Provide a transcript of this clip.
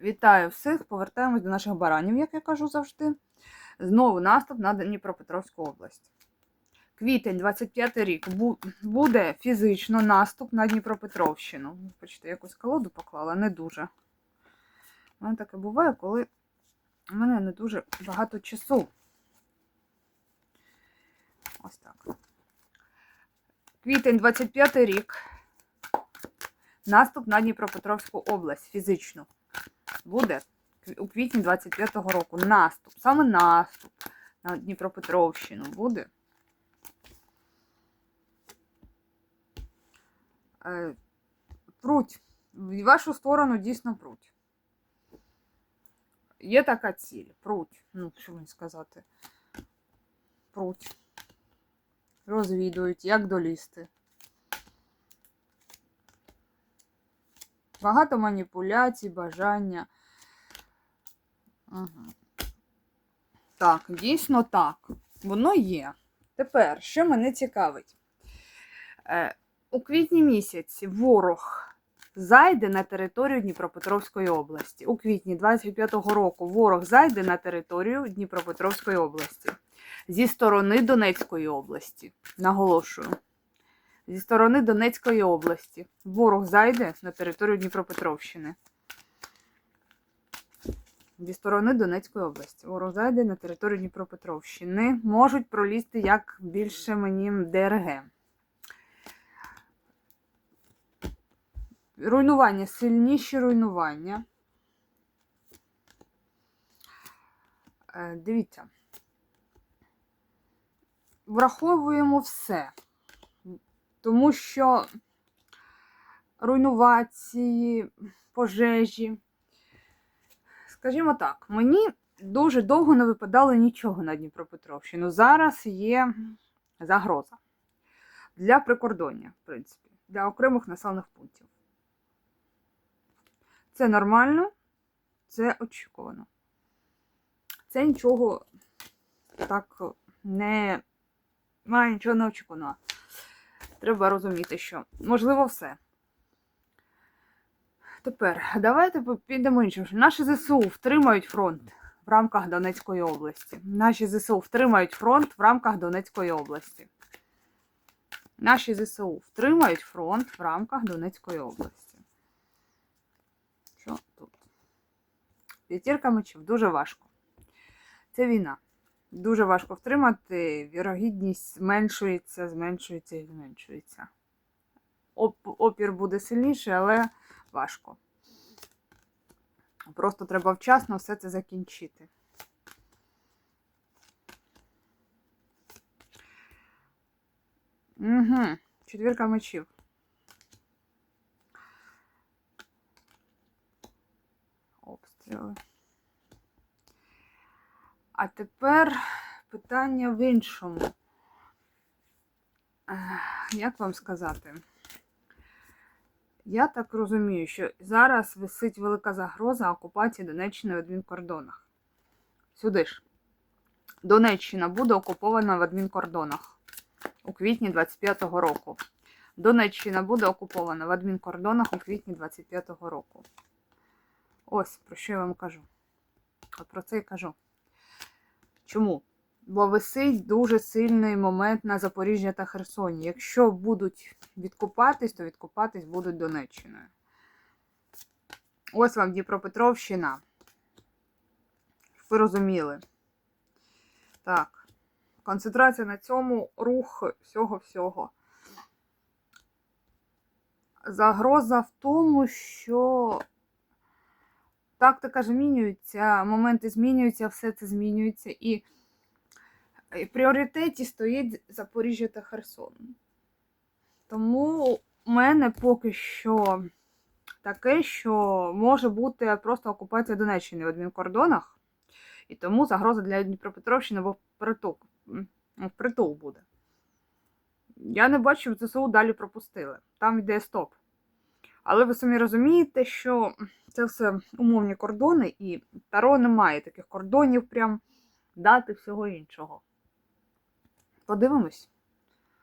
Вітаю всіх! Повертаємось до наших баранів, як я кажу завжди. Знову наступ на Дніпропетровську область. Квітень, 25 рік. Буде фізично наступ на Дніпропетровщину. Почти якусь колоду поклала, не дуже. У мене таке буває, коли в мене не дуже багато часу. Ось так. Квітень, 25 рік. Наступ на Дніпропетровську область фізично буде у квітні 25-го року. Наступ. Саме наступ на Дніпропетровщину буде. Е, Пруть. В вашу сторону дійсно пруть. Є така ціль. Пруть. Ну, що мені сказати? Пруть. Розвідують, як долізти. Багато маніпуляцій, бажання. Так, дійсно так. Воно є. Тепер, що мене цікавить? Е, у квітні місяці ворог зайде на територію Дніпропетровської області. У квітні 25-го року ворог зайде на територію Дніпропетровської області зі сторони Донецької області. Наголошую. Зі сторони Донецької області ворог зайде на територію Дніпропетровщини. Зі сторони Донецької області. Ворог зайде на територію Дніпропетровщини. Можуть пролізти як більше мені ДРГ. Руйнування, сильніші руйнування. Е, Дивіться. Враховуємо все. Тому що руйнувації, пожежі. Скажімо так, мені дуже довго не випадало нічого на Дніпропетровщину. Зараз є загроза для прикордоння, в принципі, для окремих населених пунктів. Це нормально, це очікувано. Це нічого так не має нічого неочікуваного. Треба розуміти, що можливо все. Тепер давайте підемо іншим. Наші ЗСУ втримають фронт в рамках Донецької області. Наші ЗСУ втримають фронт в рамках Донецької області. Наші ЗСУ втримають фронт в рамках Донецької області. Що тут? П'ятірка мечів дуже важко. Це війна. Дуже важко втримати, вірогідність зменшується, зменшується і зменшується. Оп- опір буде сильніший, але важко. Просто треба вчасно все це закінчити. Угу. Четвірка мечів. Обстріли. А тепер питання в іншому. Як вам сказати? Я так розумію, що зараз висить велика загроза окупації Донеччини в адмінкордонах. Сюди ж. Донеччина буде окупована в адмінкордонах у квітні 25-го року. Донеччина буде окупована в адмінкордонах у квітні 25-го року. Ось про що я вам кажу. От про це і кажу. Чому? Бо висить дуже сильний момент на Запоріжжя та Херсоні. Якщо будуть відкупатись, то відкупатись будуть Донеччиною. Ось вам Дніпропетровщина. Ви розуміли. Так. Концентрація на цьому рух всього-всього. Загроза в тому, що тактика змінюється, моменти змінюються, все це змінюється. І в пріоритеті стоїть Запоріжжя та Херсон. Тому у мене поки що таке, що може бути просто окупація Донеччини в адмінкордонах, і тому загроза для Дніпропетровщини в притул, в притул буде. Я не бачу, що ЗСУ далі пропустили. Там йде стоп. Але ви самі розумієте, що це все умовні кордони, і Таро немає таких кордонів, прям дати всього іншого. Подивимось.